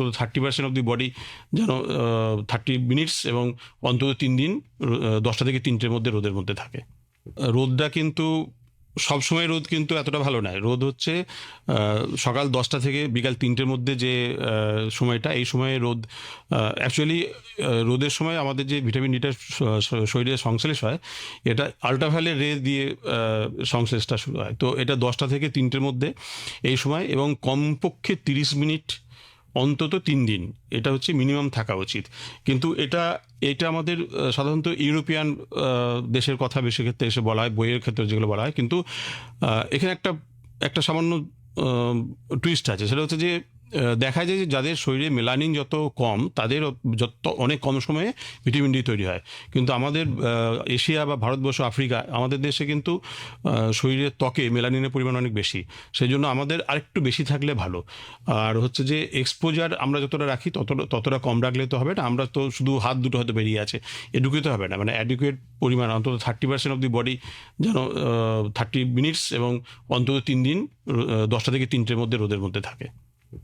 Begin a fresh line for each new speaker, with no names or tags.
অন্তত thirty percent of the body যেন thirty minutes এবং অন্তত তিন দিন দশটা থেকে তিনটের মধ্যে রোদের মধ্যে থাকে। রোদটা কিন্তু, সবসময় রোদ কিন্তু এতটা ভালো নয়। রোদ হচ্ছে সকাল দশটা থেকে বিকাল তিনটের মধ্যে যে সময়টা, এই সময়ে রোদ অ্যাকচুয়ালি রোদের সময় আমাদের যে ভিটামিন ডিটা শরীরে সংশ্লেষ হয়, এটা আল্ট্রাভায়োলেট রে দিয়ে সংশ্লেষটা শুরু হয়। তো এটা দশটা থেকে তিনটের মধ্যে এই সময় এবং কমপক্ষে তিরিশ মিনিট অন্তত তিন দিন। এটা হচ্ছে মিনিমাম থাকা উচিত। কিন্তু এটা এটা আমাদের সাধারণত ইউরোপিয়ান দেশের কথা বেশি ক্ষেত্রে এসে বলা হয়, বইয়ের ক্ষেত্রে যেগুলো বলা হয়। কিন্তু এখানে একটা একটা সামান্য টুইস্ট আছে। সেটা হচ্ছে যে দেখা যায় যে যাদের শরীরে মেলানিন যত কম, তাদের যত অনেক কম সময়ে ভিটামিন ডি তৈরি হয়। কিন্তু আমাদের এশিয়া বা ভারতবর্ষ, আফ্রিকা, আমাদের দেশে কিন্তু শরীরের ত্বকে মেলানিনের পরিমাণ অনেক বেশি। সেই জন্য আমাদের আরেকটু বেশি থাকলে ভালো। আর হচ্ছে যে এক্সপোজার আমরা যতটা রাখি ততটা ততটা কম রাখলে তো হবে না। আমরা তো শুধু হাত দুটো হয়তো বেরিয়ে আছে। এডুকেট হবে না। মানে অ্যাডুকেট পরিমাণ, অন্তত thirty percent of the body যেন থার্টি মিনিটস এবং অন্তত তিন দিন দশটা থেকে তিনটের মধ্যে রোদের মধ্যে থাকে।